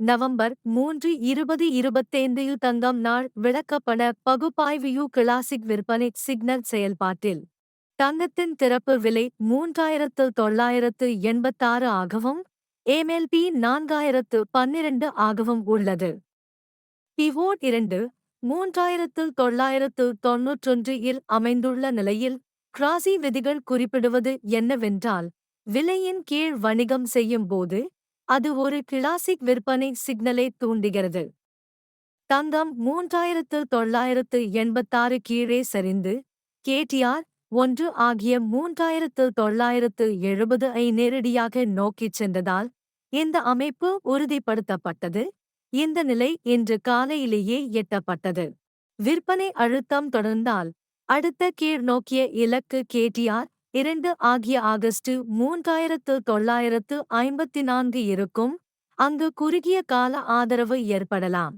November மூன்று இருபது இருபத்தைந்தில் தங்கம் நாள் விளக்கப்பட பகுப்பாய்வு கிளாசிக் விற்பனை சிக்னல் செயல்பாட்டில். தங்கத்தின் திறப்பு விலை மூன்றாயிரத்து தொள்ளாயிரத்து எண்பத்தாறு ஆகவும் ஏமெல்பி நான்காயிரத்து பன்னிரண்டு ஆகவும் உள்ளது. பிவோட் இரண்டு மூன்றாயிரத்து தொள்ளாயிரத்து தொன்னூற்றொன்று இல் அமைந்துள்ள நிலையில் கிராசி விதிகள் குறிப்பிடுவது என்னவென்றால் விலையின் கீழ் வணிகம் செய்யும் போது அது ஒரு கிளாசிக் விற்பனை சிக்னலை தூண்டுகிறது. தங்கம் மூன்றாயிரத்து தொள்ளாயிரத்து எண்பத்தாறு கீழே சரிந்து கேடிஆர் ஒன்று ஆகிய மூன்றாயிரத்து தொள்ளாயிரத்து எழுபது ஐ நேரடியாக நோக்கிச் சென்றதால் இந்த அமைப்பு உறுதிப்படுத்தப்பட்டது. இந்த நிலை இன்று காலையிலேயே எட்டப்பட்டது. விற்பனை அழுத்தம் தொடர்ந்தால் அடுத்த கீழ் நோக்கிய இலக்கு கேடிஆர் இரண்டு ஆகிய ஆகஸ்ட் மூன்றாயிரத்து தொள்ளாயிரத்து ஐம்பத்தி நான்கு இருக்கும். அங்கு குறுகிய கால ஆதரவு ஏற்படலாம்.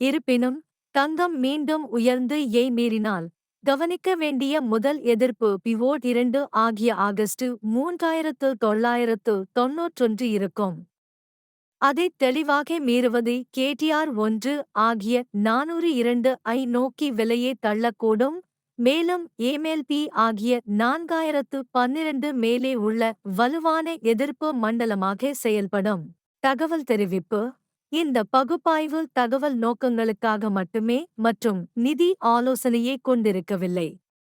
இருப்பினும் தங்கம் மீண்டும் உயர்ந்து ஏய் மீறினால் கவனிக்க வேண்டிய முதல் எதிர்ப்பு பிவோட் இரண்டு ஆகிய ஆகஸ்ட் மூன்றாயிரத்து தொள்ளாயிரத்து தொன்னூற்றொன்று இருக்கும். அதை தெளிவாக மீறுவது கேடிஆர் ஒன்று ஆகிய நானூறு இரண்டு ஐ நோக்கி விலையை தள்ளக்கூடும். மேலும் ஏமெல்பி ஆகிய நான்காயிரத்து பன்னிரண்டு மேலே உள்ள வலுவான எதிர்ப்பு மண்டலமாக செயல்படும். தகவல் தெரிவிப்பு இந்த பகுப்பாய்வு தகவல் நோக்கங்களுக்காக மட்டுமே மற்றும் நிதி ஆலோசனையை கொண்டிருக்கவில்லை.